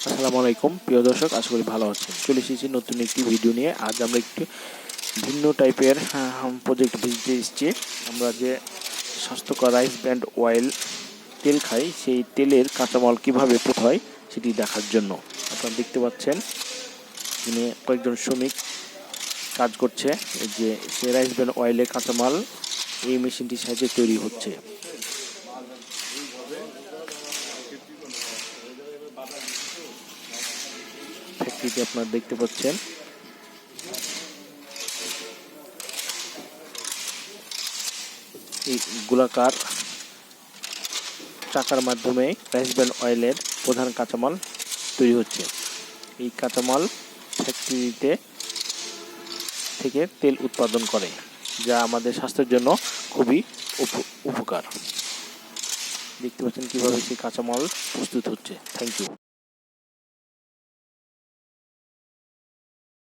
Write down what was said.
আসসালামু আলাইকুম। প্রিয় দর্শক, আশা করি ভালো আছেন। চলে এসেছি নতুন একটি ভিডিও নিয়ে। আজ আমরা একটি ভিন্ন টাইপের প্রজেক্ট ভিজিটে এসেছি। আমরা যে স্বাস্থ্যকর রাইস ব্র্যান্ড অয়েল তেল খাই, সেই তেলের কাঁচামাল কীভাবে হয়, সেটি দেখার জন্য। আপনারা দেখতে পাচ্ছেন এখানে কয়েকজন শ্রমিক কাজ করছে যে সে রাইস ব্র্যান্ড অয়েলের কাঁচামাল এই মেশিনটির সাহায্যে তৈরি হচ্ছে। ফ্যাক্টরিতে আপনারা দেখতে পাচ্ছেন। গোলাকার চাকার মাধ্যমে রাইস অয়েলের প্রধান কাঁচামাল তৈরি হচ্ছে। এই কাঁচামাল ফ্যাক্টরিতে থেকে তেল উৎপাদন করে, যা আমাদের স্বাস্থ্যের জন্য খুবই উপ- উপকার। দেখতে পাচ্ছেন কীভাবে সেই কাঁচামাল প্রস্তুত হচ্ছে। Thank you.